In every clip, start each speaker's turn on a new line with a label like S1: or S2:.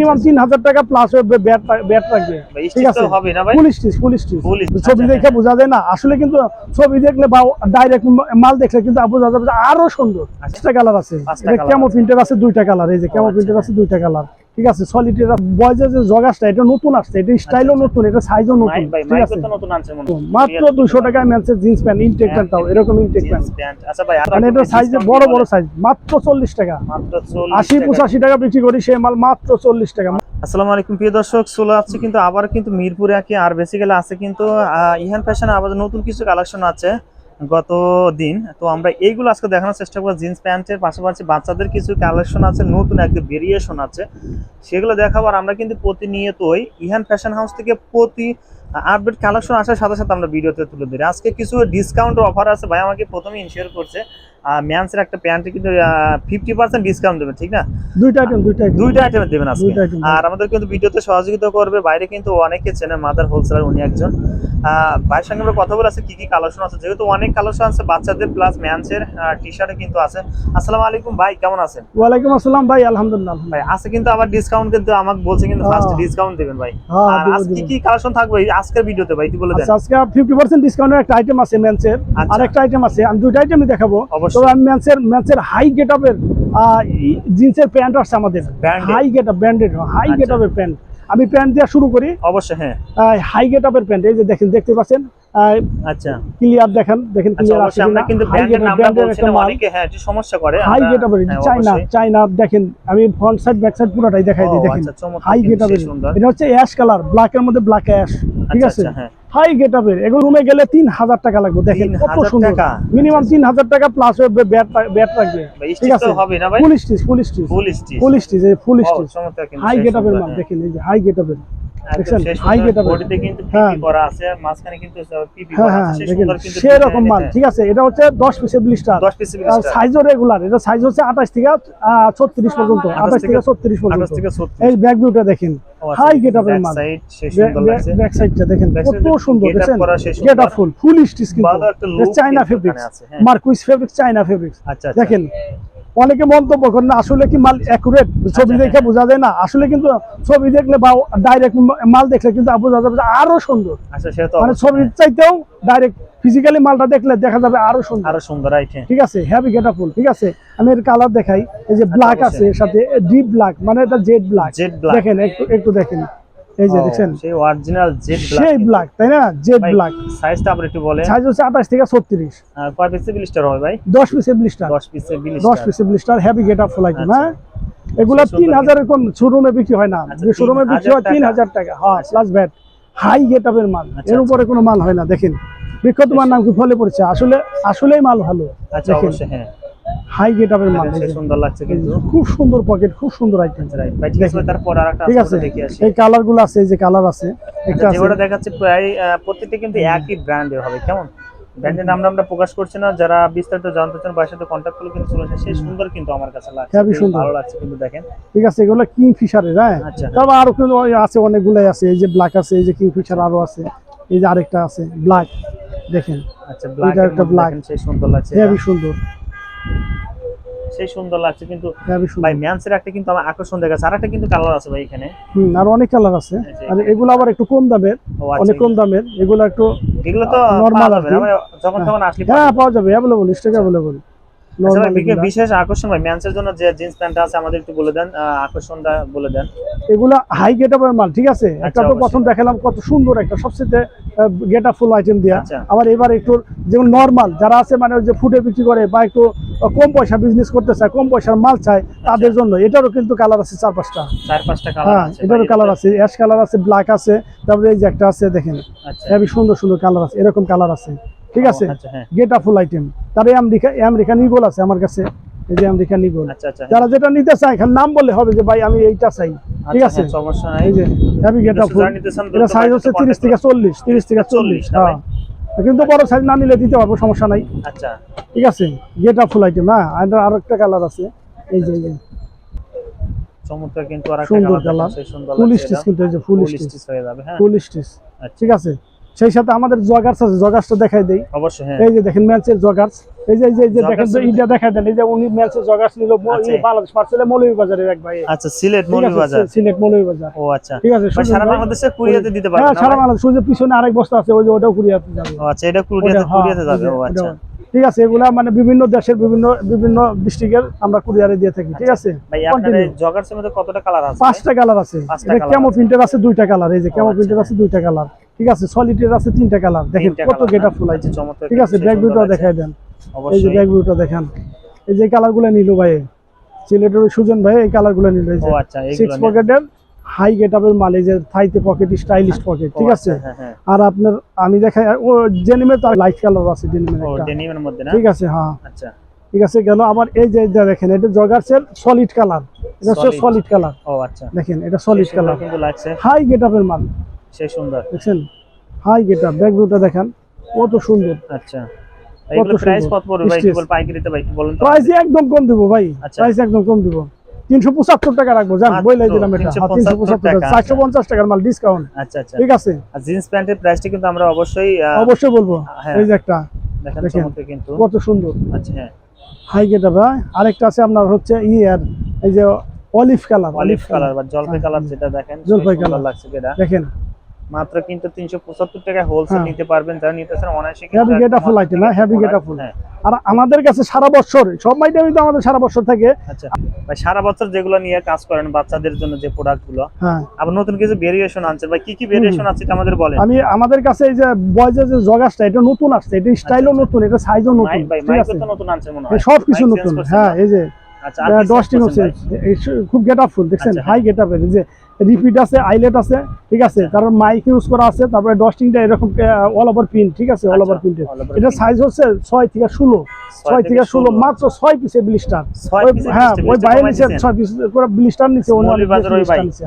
S1: Minimum তিন হাজার টাকা প্লাস ব্যাট রাখবে ঠিক আছে? পুলিশ টিস পুলিশ টিস। ছবি
S2: আচ্ছা,
S1: দেখে বোঝা যায় না। আসলে কিন্তু ছবি দেখলে বা ডাইরেক্ট মাল দেখলে কিন্তু বোঝা যাবে আরও সুন্দর।
S2: আচ্ছা।
S1: পাঁচটা কালার আছে। কেমো
S2: আছে।
S1: আছে দুইটা কালার এই যে কেমো প্রিন্টার আছে দুইটা কালার ঠিক আছে সলিড এটা বয়েজের যে জগাসটা এটা নতুন আসছে এটা স্টাইলও
S2: আচ্ছা।
S1: নতুন এটা সাইজও নতুন ঠিক আছে
S2: তো নতুন আনছে।
S1: মাত্র দুশো টাকায় ম্যানসের জিন্স প্যান্ট ইনটেক প্যান্ট তাও এরকম ইনটেক প্যান্ট।
S2: আচ্ছা ভাই
S1: মানে এটা সাইজে বড় বড় সাইজ মাত্র চল্লিশ টাকা
S2: মাত্র 40
S1: আশি
S2: টাকা।
S1: পঁচাশি টাকা বিক্রি করি সে মাল মাত্র চল্লিশ টাকা
S2: আসসালামু আলাইকুম প্রিয় দর্শক চলে আসছে কিন্তু আবার কিন্তু মিরপুরে আছি আর বেসিক্যালি আছে কিন্তু ইহান ফ্যাশনে আবার নতুন কিছু কালেকশন আছে গত দিন তো আমরা এইগুলো আজকে দেখানোর চেষ্টা করব। জিন্স প্যান্টের পাশাপাশি বাচ্চাদের কিছু কালেকশন আছে, নতুন একদম ভেরিয়েশন আছে। সেগুলো দেখাবার আমরা কিন্তু প্রতিনিয়তই ইহান ফ্যাশন হাউস থেকে প্রতি আপডেট কালেকশন আসার সাথে সাথে আমরা ভিডিওতে তুলে ধরি। আজকে কিছু ডিসকাউন্ট অফার আছে, ভাই আমাকে প্রথমে ইনশিওর করছে। ম্যান্সের একটা প্যান্টে কিন্তু ফিফটি পার্সেন্ট ডিসকাউন্ট দেবে ঠিক না?
S1: দুইটা আইটেম দুইটা
S2: দুইটা আইটেম দেবেন আজকে। আর আমাদের কিন্তু ভিডিওতে সহযোগিতা করবে বাইরে কিন্তু অনেকে মাদার হোলসেলার উনি একজন। ভাইয়ের সঙ্গে আমরা কথা বলে আছে কি কি কালেকশন আছে? যেহেতু অনেক কালেকশন আছে বাচ্চাদের প্লাস ম্যানসের টি শার্টে কিন্তু আছে। আসসালামু আলাইকুম ভাই কেমন আছেন?
S1: ওয়ালাইকুম আসসালাম ভাই আলহামদুলিল্লাহ
S2: ভাই আছে কিন্তু আবার ডিসকাউন্ট কিন্তু আমাকে বলছে কিন্তু ফার্স্ট
S1: হ্যাঁ।
S2: ডিসকাউন্ট দিবেন ভাই।
S1: হ্যাঁ,
S2: আর আজকে। কি কি কালেকশন থাকবে আজকের ভিডিওতে ভাই একটু বলে দেন।
S1: আচ্ছা আজকে ফিফটি পার্সেন্ট ডিসকাউন্টের একটা আইটেম আছে ম্যানসের। আর একটা আইটেম আছে আমি দুইটা আইটেমই দেখাবো।
S2: অবশ্যই।
S1: তবে আমি ম্যানসের ম্যানসের হাই গেট আপের জিন্সের প্যান্ট আসছে আমাদের। High get up branded high
S2: আচ্ছা।
S1: গেট আপের প্যান্ট। আমি প্যান্ট দিয়ে শুরু করি।
S2: অবশ্যই হ্যাঁ।
S1: হাই গেট আপের প্যান্ট এই যে দেখেন দেখতে পাচ্ছেন?
S2: আচ্ছা।
S1: ক্লিয়ার দেখেন দেখেন
S2: আচ্ছা
S1: ক্লিয়ার আছে
S2: আমরা কিন্তু ব্র্যান্ডের নামটা বলছি অনেকে হ্যাঁ একটু সমস্যা করে
S1: হাই গেট আপের
S2: হ্যাঁ,
S1: চাইনা চাইনা দেখেন আমি ফ্রন্ট সাইড ব্যাক সাইড পুরোটাই দেখাই দিই দেখেন।
S2: আচ্ছা,
S1: হাই গেট আপের এটা হচ্ছে অ্যাশ কালার ব্ল্যাক এর মধ্যে ব্ল্যাক অ্যাশ ঠিক
S2: আচ্ছা,
S1: আছে?
S2: আচ্ছা, হ্যাঁ।
S1: হাই গেট আপের এগুলো রুমে গেলে তিন হাজার টাকা লাগবে দেখেন কত
S2: 3000
S1: সুন্দর। মিনিমাম তিন হাজার টাকা প্লাস ব্যাট রাখবে ঠিক আছে?
S2: Police?
S1: Full stitch full stitch.
S2: Full stitch.
S1: Full stitch এই ফুল স্টিচ। হাই
S2: সেই
S1: গেট আপের
S2: সুন্দর,
S1: মাল
S2: হ্যাঁ।
S1: দেখেন এই যে হাই গেট
S2: বডিতে কিন্তু
S1: হ্যাঁ।
S2: পিপি করা আছে, মাঝখানে কিন্তু পিপি
S1: হ্যাঁ হ্যাঁ
S2: আছে, সেই
S1: দেখেন
S2: সুন্দর কিন্তু
S1: সেরকম মাল ঠিক আছে? এটা হচ্ছে দশ পিসের ব্লিস্টার।
S2: 10 piece blister।
S1: সাইজও রেগুলার এটা সাইজ হচ্ছে আঠাশ থেকে ছত্রিশ পর্যন্ত আঠাশ থেকে
S2: থেকে-
S1: ছত্রিশ পর্যন্ত।
S2: 28 থেকে 36
S1: এই ব্যাক ভিউটা দেখেন।
S2: আচ্ছা,
S1: হাই গেট আপের মাল
S2: side সেই সুন্দর লাগছে।
S1: ব্যাক সাইডটা দেখেন কত সুন্দর দেখেন। Get up full full stitch কিন্তু। China fabrics. Marquis fabrics China fabrics. দেখেন অনেকে মন্তব্য করেন না, আসলে কি মাল অ্যাকুরেট ছবি
S2: আচ্ছা,
S1: দেখে বোঝা যায় না। আসলে কিন্তু ছবি দেখলে বা ডাইরেক্ট মাল দেখলে কিন্তু বোঝা যাবে আরও সুন্দর।
S2: আচ্ছা,
S1: মানে ছবির চাইতেও ডাইরেক্ট ফিজিক্যালি মালটা দেখলে দেখা যাবে আরও সুন্দর।
S2: আরও সুন্দর
S1: ঠিক আছে হ্যাভি গেট ফুল ঠিক আছে? আমি এর কালার দেখাই। এই যে ব্ল্যাক আছে এর সাথে ডিপ ব্ল্যাক মানে এটা জেড ব্ল্যাক। দেখেন একটু একটু দেখেন। এই যে দেখছেন?
S2: সেই অরিজিনাল জেড
S1: সেই ব্ল্যাক তাই না? জেড ব্ল্যাক
S2: সাইজটা আবার একটু বলেন।
S1: সাইজ হচ্ছে আঠাশ থেকে ছত্রিশ।
S2: আর কয় পিসে ব্লিস্টার হবে ভাই?
S1: দশ পিসের ব্লিস্টার
S2: 10 পিসে ব্লিস্টার
S1: পিসের blister heavy get up full item
S2: আচ্ছা।
S1: হ্যাঁ? এগুলা
S2: সুন্দর
S1: তিন হাজারের কম শোরুমে বিক্রি হয় না।
S2: আচ্ছা,
S1: শোরুমে বিক্রি হয়
S2: 3000
S1: তিন
S2: টাকা।
S1: হ্যাঁ
S2: আচ্ছা।
S1: প্লাস ভ্যাট হাই মাল।
S2: আচ্ছা,
S1: এর উপরে কোনো মাল হয় না দেখেন। বিখ্যাত মাল নাম কি ফলে পড়ছে? আসলে আসলেই মাল ভালো।
S2: আচ্ছা অবশ্যই হ্যাঁ।
S1: হাই গেট আপের মাল।
S2: সুন্দর লাগছে কিন্তু।
S1: খুব সুন্দর পকেট খুব সুন্দর আইটেম
S2: রাইট ভাই ঠিক আছে। তারপর আরেকটা
S1: ঠিক
S2: আছে? দেখি আসি।
S1: এই কালারগুলো আছে এই যে কালার আছে একটা
S2: আচ্ছা,
S1: আছে।
S2: যেগুলো দেখাচ্ছে প্রায় প্রত্যেকটা কিন্তু একই ব্র্যান্ডের হবে কেমন? ব্র্যান্ডের নামটা আমরা প্রকাশ করছি না যারা বিস্তারিত জানতে চান বাসার সাথে কন্ট্যাক্ট করলে কিন্তু চলে আসে। সেই সুন্দর কিন্তু আমার কাছে লাগছে।
S1: হেবি সুন্দর।
S2: ভালো লাগছে কিন্তু দেখেন।
S1: ঠিক আছে এগুলো কিং ফিশারের হ্যাঁ?
S2: আচ্ছা।
S1: তারপর আরও কিন্তু আছে অনেকগুলাই আছে। এই যে ব্ল্যাক আছে এই যে কিং ফিশার আরও আছে। এই যে আরেকটা আছে ব্ল্যাক দেখেন?
S2: আচ্ছা ব্ল্যাক
S1: একটা black।
S2: সেই সুন্দর লাগছে।
S1: হেভি সুন্দর।
S2: সেই সুন্দর লাগছে কিন্তু ভাই ম্যানসের একটা কিন্তু আমার আকর্ষণ দেখাচ্ছে। আর একটা কিন্তু কালার আছে ভাই এখানে।
S1: হুম আর অনেক কালার আছে। আর এগুলো আবার একটু কম দামের
S2: আচ্ছা,
S1: অনেক কম দামের। এগুলো একটু
S2: এগুলো তো
S1: normal
S2: পাওয়া যাবে
S1: আর কি।
S2: না, মানে যখন তখন আসলে
S1: হ্যাঁ পাওয়া যাবে অ্যাভেলেবল স্টক
S2: আচ্ছা। বিকে- বিশেষ আকর্ষণ ভাই ম্যানসের জন্য যে জিন্স প্যান্টটা আছে আমাদের একটু বলে দেন আকর্ষণটা বলে দেন।
S1: এগুলো হাই গেট আপের মাল ঠিক আছে? একটা তো
S2: আচ্ছা,
S1: প্রথম দেখালাম কত সুন্দর একটা সবচেয়ে গেট আপ ফুল আইটেম
S2: আচ্ছা।
S1: আবার এবার একটু যেমন নর্মাল যারা আছে মানে ওই যে ফুটে বিক্রি করে বা একটু কম পয়সা বিজনেস করতে চায় কম পয়সার মাল চায় তাদের জন্য। এটারও কিন্তু কালার আছে চার পাঁচটা।
S2: চার পাঁচটা
S1: হ্যাঁ এটারও কালার আছে। অ্যাশ কালার আছে ব্ল্যাক আছে তারপরে এই যে একটা আছে দেখেন। হেভি সুন্দর সুন্দর কালার আছে এরকম কালার আছে। ঠিক আছে?
S2: হ্যাঁ।
S1: গেট ফুল আইটেম তার আমেরিকা আমেরিকান ইগল আছে আমার কাছে। এই যে আমেরিকান ইগল
S2: আচ্ছা আচ্ছা।
S1: যারা যেটা নিতে চায় এখানে নাম বললে হবে যে ভাই আমি এইটা চাই। ঠিক আছে?
S2: হ্যাঁ, সমস্যা নাই।
S1: এই যে গেট ফুল এটা সাইজ হচ্ছে
S2: contact
S1: তিরিশ থেকে চল্লিশ তিরিশ থেকে চল্লিশ
S2: 40
S1: হ্যাঁ। কিন্তু বড় সাইজ না নিলে দিতে পারব সমস্যা নাই।
S2: আচ্ছা।
S1: ঠিক আছে? গেটা ফুল আইটেম হ্যাঁ? আর একটা কালার আছে। এই যে
S2: চমৎকার কিন্তু আর একটা কালার সেই সুন্দর
S1: ফুল স্টিচ কিন্তু এই যে ফুল স্টিচ
S2: হয়ে যাবে হ্যাঁ।
S1: ফুল স্টিচ
S2: আচ্ছা।
S1: ঠিক আছে? সেই সাথে আমাদের জগার্স আছে জগার্সটা দেখাই দেই।
S2: অবশ্যই হ্যাঁ।
S1: এই যে দেখেন ম্যাচের জগার্স এই যে এই যে- যে দেখেন
S2: Joggers
S1: ইটা দেখা দেন এই যে উনি ম্যাচে নিল
S2: আচ্ছা।
S1: ই বাংলাদেশ পার্সেলে মৌলভী এক ভাই।
S2: আচ্ছা সিলেট
S1: ঠিক আছে সিলেট মৌলভী
S2: ও আচ্ছা।
S1: ঠিক আছে
S2: সারা বাংলাদেশে কুরিয়াতে দিতে
S1: হ্যাঁ সারা বাংলাদেশ ওই যে পিছনে আরেক বস্তা আছে ওই যে ওটাও কুরিয়াতে যাবে।
S2: ও আচ্ছা এটা কুরিয়াতে
S1: হ্যাঁ,
S2: কুরিয়াতে যাবে। ও আচ্ছা।
S1: ঠিক আছে এগুলা মানে বিভিন্ন দেশের বিভিন্ন বিভিন্ন ডিস্ট্রিক্টের আমরা কুরিয়ারে দিয়ে থাকি ঠিক আছে?
S2: ভাই আপনার জগার্সের মধ্যে কতটা কালার আছে
S1: পাঁচটা কালার আছে। এটা কেমো। প্রিন্টের আছে। দুইটা কালার এই যে কেমো প্রিন্টের আছে দুইটা কালার ঠিক আছে? সলিডের আছে তিনটা কালার দেখেন কত গেটা? ফুল আছে ঠিক আছে ব্যাক
S2: সুন্দর
S1: ভিউটাও দেখাই দেন। এই যে
S2: অবশ্যই
S1: দেখেন। এই যে কালারগুলো নিল ভাই সিলেটের সুজন ভাই এই কালারগুলো নিল এই যে সিক্স পকেটের হাই মাল এই যে থাইতে পকেট স্টাইলিশ পকেট ঠিক
S2: আচ্ছা,
S1: আছে?
S2: হ্যাঁ হ্যাঁ।
S1: আর আপনার আমি দেখাই ও জেনিমের তো লাইট কালার আছে জেনিমের
S2: ও
S1: একটা।
S2: ডেনিমের মধ্যে না?
S1: ঠিক আছে হ্যাঁ।
S2: আচ্ছা।
S1: ঠিক আছে গেল আবার এই যে দেখেন এটা জগার্সের সলিড কালার এটা হচ্ছে সলিড কালার
S2: ও আচ্ছা।
S1: দেখেন এটা সলিড কালার
S2: কিন্তু লাগছে।
S1: হাই মাল।
S2: সেই সুন্দর।
S1: দেখছেন? হাই গেট আপ ব্যাক দেখেন কত সুন্দর।
S2: আচ্ছা। এগুলো প্রাইস কত পড়বে ভাই কেবল পাইকারিতে ভাই একটু তো।
S1: প্রাইস একদম কম দিব ভাই।
S2: আচ্ছা।
S1: প্রাইস একদম কম দিব। তিনশো পঁচাত্তর টাকা রাখব জান বইলাই দিলাম এটা।
S2: 375 টাকা,
S1: টাকা চারশো পঞ্চাশ টাকার মাল ডিসকাউন্ট
S2: আচ্ছা আচ্ছা।
S1: ঠিক আছে।
S2: আর জিন্স প্যান্টের প্রাইসটা কিন্তু আমরা অবশ্যই
S1: অবশ্যই বলব।
S2: হ্যাঁ।
S1: এই যে একটা।
S2: দেখেন
S1: দেখেন।
S2: চমৎকার কিন্তু।
S1: কত সুন্দর।
S2: আচ্ছা হ্যাঁ।
S1: হাই আরেকটা আছে আপনার হচ্ছে ইয়ার এই যে অলিভ কালার
S2: অলিভ কালার বা জলপাই
S1: হ্যাঁ,
S2: কালার যেটা দেখেন
S1: জলপাই কালার
S2: লাগছে
S1: দেখেন।
S2: মাত্র কিন্তু তিনশো পঁচাত্তর টাকা হোলসেল
S1: হ্যাঁ।
S2: নিতে পারবেন যারা অনায়াসে
S1: heavy get up full item heavy get up full
S2: হ্যাঁ।
S1: আর আমাদের কাছে সারা বছর সব আইটেমই তো আমাদের সারা বছর থাকে।
S2: আচ্ছা ভাই সারা বছর যেগুলো নিয়ে কাজ করেন বাচ্চাদের জন্য যে প্রোডাক্টগুলো
S1: হ্যাঁ।
S2: আবার নতুন কিছু ভেরিয়েশন আনছেন ভাই কি কি ভেরিয়েশন আছে এটা আমাদের বলেন।
S1: আমি আমাদের কাছে এই যে বয়েজের যে জগাসটা এটা নতুন আসছে এটা স্টাইলও
S2: আচ্ছা।
S1: নতুন এটা সাইজও নতুন
S2: ভাই মাইক তো নতুন আনছেন মনে হয়।
S1: সব কিছু নতুন হ্যাঁ
S2: না?
S1: এই যে
S2: আচ্ছা আর কি change
S1: হচ্ছে
S2: ভাই?
S1: এই সু- খুব গেট আপ ফুল দেখছেন?
S2: আচ্ছা,
S1: হাই গেট আপের যে রিপিট আছে আইলেট আছে ঠিক আছে? তারপর মাইক ইউজ করা আছে তারপরে ডস্টিংটা এরকম অল ওভার প্রিন্ট ঠিক আছে? অল ওভার
S2: আচ্ছা,
S1: প্রিন্টের এটা সাইজ হচ্ছে ছয় থেকে ষোলো। ছয় থেকে ষোলো মাত্র ছয় পিসের ব্লিস্টার হ্যাঁ ওই বাইরে নিচে ছয় পিস করে ব্লিস্টার নিচে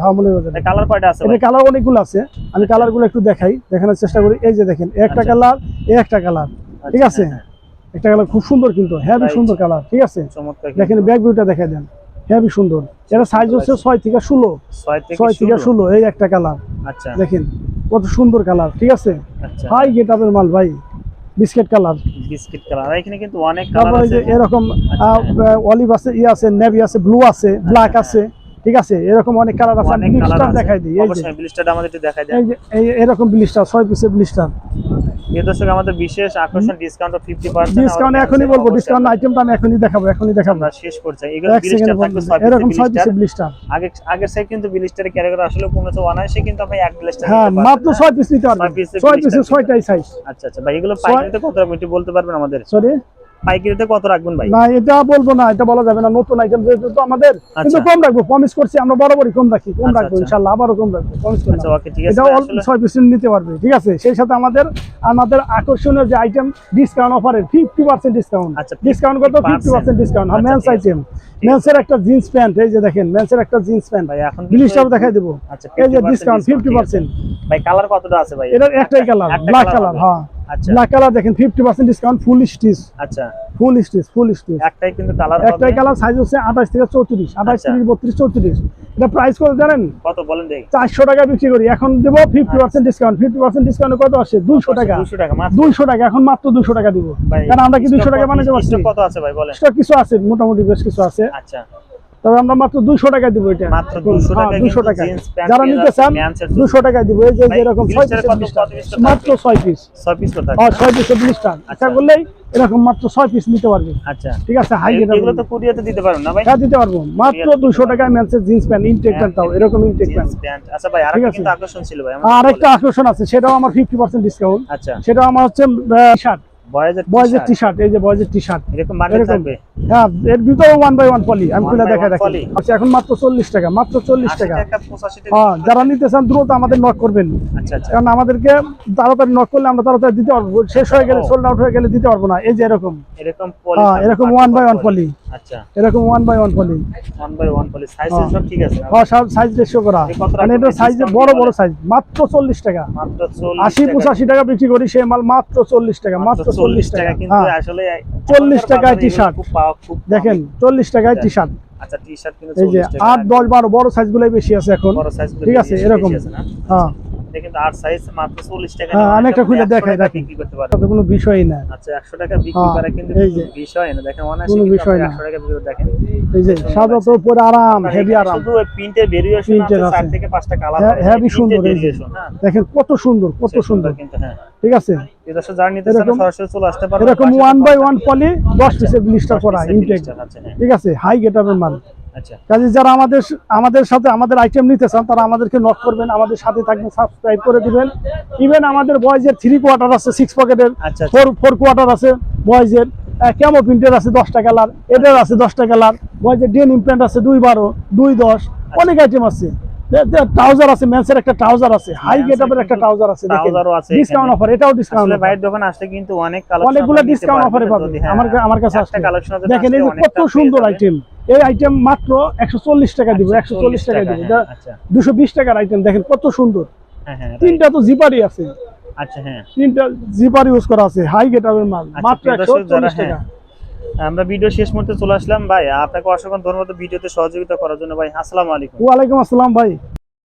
S1: হ্যাঁ মৌলভী
S2: কালার কয়টা আছে
S1: এটা কালার অনেকগুলো আছে। আমি কালারগুলো একটু দেখাই। দেখানোর চেষ্টা করি। এই যে দেখেন একটা
S2: আচ্ছা।
S1: কালার এই একটা কালার ঠিক
S2: আচ্ছা,
S1: আছে?
S2: হ্যাঁ,
S1: একটা কালার খুব সুন্দর কিন্তু
S2: হ্যাঁ.
S1: সুন্দর কালার ঠিক আছে?
S2: হ্যাঁ,
S1: দেখেন ব্যাক ভিউটা দেখাই দেন। হেভি সুন্দর। এটা সাইজ হচ্ছে ছয় থেকে ষোলো।
S2: ছয় থেকে ষোলো।
S1: এই একটা কালার
S2: আচ্ছা।
S1: দেখেন কত সুন্দর কালার ঠিক আছে?
S2: আচ্ছা।
S1: হাই গেট আপের মাল ভাই বিস্কিট কালার
S2: বিস্কিট কালার আর এখানে কিন্তু অনেক কালার আছে
S1: এরকম
S2: আচ্ছা।
S1: অলিভ আছে ই আছে নেভি আছে ব্লু আছে ব্ল্যাক আছে ঠিক আছে? এরকম অনেক কালার আছে আমি ব্লিস্টার দেখাই দিই এই যে।
S2: ব্লিস্টারটা আমাদের একটু দেখাই দেন।
S1: এই যে এরকম ব্লিস্টার ছয় পিসের ব্লিস্টার
S2: দর্শক আমাদের বিশেষ আকর্ষণ ডিসকাউন্ট 50%
S1: ডিসকাউন্ট এখনই বলব ডিসকাউন্ট আইটেমটা আমি এখনই দেখাবো এখনই দেখাবো।
S2: না শেষ করছে। এগুলো
S1: এক সেকেন্ডে
S2: ব্লিস্টার থাকবে
S1: ব্লিস্টার
S2: আগে আগের সাইড কিন্তু ব্লিস্টারের ক্যাটাগরি আসলে কমেছে অনায়াসে কিন্তু আপনি এক ব্লিস্টার
S1: হ্যাঁ মাত্র ছয় পিস নিতে পারবেন।
S2: piece এর
S1: ছয়
S2: blister
S1: সাইজ
S2: আচ্ছা আচ্ছা। ভাই এগুলো পাইকারিতে কত একটু বলতে পারবেন আমাদের?
S1: সরি
S2: পাইকারিতে কত রাখবেন ভাই?
S1: না এটা বলব না এটা বলা যাবে না নতুন আইটেম যেহেতু তো আমাদের কিন্তু
S2: আচ্ছা।
S1: কম রাখব প্রমিস করছি আমরা বরাবরই কম রাখি কম
S2: আচ্ছা,
S1: রাখব
S2: আচ্ছা।
S1: আবারও কম রাখব প্রমিস
S2: আচ্ছা ওকে ঠিক আছে
S1: এটা নিতে পারবে ঠিক আছে? সেই সাথে আমাদের আমাদের আকর্ষণীয় যে আইটেম ডিসকাউন্ট অফারে ডিসকাউন্ট
S2: আচ্ছা,
S1: ডিসকাউন্ট কত?
S2: 50%
S1: ডিসকাউন্ট
S2: আচ্ছা,
S1: মেন্স আইটেম মেন্সের একটা জিন্স প্যান্ট এই যে দেখেন মেন্সের একটা জিন্স প্যান্ট
S2: ভাই এখন
S1: জিনিসটাও দেখাই দেবো।
S2: আচ্ছা
S1: এই যে
S2: 50%
S1: ডিসকাউন্ট ফিফটি পার্সেন্ট
S2: ভাই কালার কতটা আছে ভাই?
S1: এটার একটাই কালার ব্ল্যাক কালার হ্যাঁ।
S2: আচ্ছা।
S1: ব্ল্যাক কালার দেখেন fifty percent discount full stitch
S2: আচ্ছা।
S1: ফুল স্টিচ ফুল স্টিচ
S2: একটাই কিন্তু কালার
S1: একটাই কালার সাইজ হচ্ছে আঠাশ থেকে চৌত্রিশ আঠাশ
S2: আচ্ছা।
S1: তিরিশ বত্রিশ চৌত্রিশ। এটা প্রাইস কত জানেন?
S2: কত বলেন দেখি।
S1: চারশো টাকা বিক্রি করি। এখন দেবো fifty percent discount fifty percent discount কত আসে? দুইশো টাকা।
S2: 200 টাকা মাত্র।
S1: দুইশো টাকা। এখন মাত্র দুশো টাকা দিব। কারণ আমরা কি দুইশো
S2: stock
S1: টাকা
S2: কত-
S1: বানাতে পারছি?
S2: কত আছে ভাই বলেন।
S1: Stock কিছু আছে মোটামুটি বেশ কিছু আছে।
S2: আচ্ছা।
S1: তবে আমরা মাত্র দুশো টাকা দিব এটা।
S2: মাত্র
S1: দুশো টাকা যারা নিতে চান দুশো টাকা দিব। এই যে ছয়
S2: blister
S1: মাত্র ছয় পিস।
S2: ছয় পিস
S1: হ্যাঁ ছয় ব্লিস্টার
S2: আচ্ছা।
S1: এরকম মাত্র ছয় পিস নিতে পারবে।
S2: আচ্ছা।
S1: ঠিক আছে হাই
S2: এগুলো তো কুরিয়াতে দিতে পারবেন না ভাই?
S1: হ্যাঁ দিতে পারব। মাত্র টাকায় জিন্স প্যান্ট ইনটেক প্যান্ট তাও এরকম ইনটেক প্যান্ট।
S2: আচ্ছা ভাই আরেকটা। কিন্তু আকর্ষণ ছিল ভাই
S1: আছে সেটাও আমার ফিফটি পার্সেন্ট ডিসকাউন্ট
S2: আচ্ছা।
S1: সেটাও আমার হচ্ছে শার্ট
S2: বয়েজের
S1: বয়েজের টি শার্ট এই যে বয়েজের টি শার্ট
S2: এরকম। থাকবে?
S1: হ্যাঁ এর ভিতরে ওয়ান বাই ওয়ান পলি আমি খুলে দেখা দেখি আচ্ছা এখন মাত্র চল্লিশ টাকা মাত্র চল্লিশ টাকা।
S2: টাকা 85 টাকা।
S1: হ্যাঁ যারা নিতে চান দ্রুত আমাদের নক করবেন।
S2: আচ্ছা আচ্ছা।
S1: কারণ আমাদেরকে তাড়াতাড়ি নক করলে আমরা তাড়াতাড়ি দিতে পারব। শেষ হয়ে গেলে। সোল্ড আউট হয়ে গেলে দিতে পারব না। এই যে এরকম।
S2: এরকম
S1: হ্যাঁ এরকম ওয়ান বাই ওয়ান পলি
S2: আচ্ছা।
S1: এরকম one by one poly
S2: one by one poly size. সব ঠিক আছে
S1: হ্যাঁ সব সাইজ রেশিও করা। মানে এটা সাইজ বড় বড় সাইজ মাত্র চল্লিশ টাকা।
S2: মাত্র 40
S1: আশি
S2: টাকা।
S1: পঁচাশি টাকা বিক্রি করি সে মাল মাত্র চল্লিশ টাকা মাত্র চল্লিশ টাকা।
S2: কিন্তু
S1: হ্যাঁ।
S2: আসলে
S1: 40
S2: এখনকার
S1: টাকায়
S2: খুব কম।
S1: দেখেন চল্লিশ টাকায় টি শার্ট
S2: আচ্ছা টি শার্ট
S1: এই যে আট দশ বারো বড় সাইজ গুলোই বেশি আছে এখন। ঠিক আছে, এরকম।
S2: এটা কিন্তু আর সাইজ মাত্র চল্লিশ টাকা নিয়ে
S1: আমি একটা
S2: অনেকটা
S1: খুলে
S2: 100
S1: দেখাই,
S2: টাকা
S1: দেখেন।
S2: বিক্রি করতে পারবেন
S1: তাতে কোনো বিষয়ই না।
S2: একশো টাকা বিক্রি কিন্তু
S1: এই যে।
S2: কোনো বিষয় না। দেখেন অনায়াসে
S1: বিষয়
S2: আপনি
S1: না।
S2: একশো টাকা বিক্রি করে দেখেন।
S1: এই যে সাধারণত উপরে আরাম
S2: আপনার
S1: হেভি
S2: এখানে
S1: আরাম।
S2: শুধু প্রিন্টের ভেরিয়েশন
S1: Printed
S2: আছে চার
S1: আছে।
S2: থেকে পাঁচটা কালার
S1: heavy সুন্দর এই যে।
S2: ভেরিয়েশন হ্যাঁ।
S1: দেখেন কত সুন্দর কত সুন্দর।
S2: কিন্তু হ্যাঁ।
S1: ঠিক আছে? এরকম- ওয়ান বাই ওয়ান পলি দশ পিসের ব্লিস্টার করা ইনটেক
S2: হ্যাঁ।
S1: ঠিক আছে? হাই গেটারের মাল।
S2: আচ্ছা।
S1: কাজে যারা আমাদের আমাদের সাথে আমাদের আইটেম নিতে চান তারা আমাদেরকে নক করবেন আমাদের সাথে থাকবেন সাবস্ক্রাইব করে দিবেন। ইভেন আমাদের বয়েজের থ্রি কোয়ার্টার আছে সিক্স পকেটের
S2: আচ্ছা
S1: ফোর ফোর কোয়ার্টার আছে বয়েজের ক্যামো প্রিন্টের আছে দশটা কালার এটার আছে দশটা কালার বয়েজের ডেন ইমপ্যান্ট আছে দুই বারো দুই দশ অনেক আইটেম আছে। ট্রাউজার আছে মেন্সের একটা ট্রাউজার আছে হাই একটা ট্রাউজার আছে
S2: trouser ও আছে
S1: ডিসকাউন্ট অফার এটাও ডিসকাউন্ট
S2: আসলে ভাইয়ের দোকানে আসলে কিন্তু অনেক কালেকশন
S1: অনেকগুলো ডিসকাউন্ট অফারে পাবে আমার আমার কাছে আসলে
S2: কালেকশন আছে
S1: দেখেন এই যে কত সুন্দর আইটেম এই আইটেম মাত্র একশো চল্লিশ টাকা দিব একশো চল্লিশ টাকা দিব।
S2: আচ্ছা।
S1: দুশো বিশ টাকার আইটেম দেখেন কত সুন্দর।
S2: হ্যাঁ হ্যাঁ
S1: তিনটা তো জিপারই আছে।
S2: আচ্ছা হ্যাঁ।
S1: তিনটা জিপার ইউজ করা আছে হাই গেটারের মাল
S2: আচ্ছা,
S1: মাত্র
S2: প্রিয়
S1: একশো
S2: দর্শক যারা,
S1: চল্লিশ টাকা।
S2: হ্যাঁ। আমরা ভিডিও শেষ মুহূর্তে চলে আসলাম। ভাই, আপনাকে অসংখ্য ধন্যবাদ ভিডিওতে সহযোগিতা করার জন্য। ভাই, আসসালামু আলাইকুম।
S1: ওয়ালাইকুম আসসালাম, ভাই।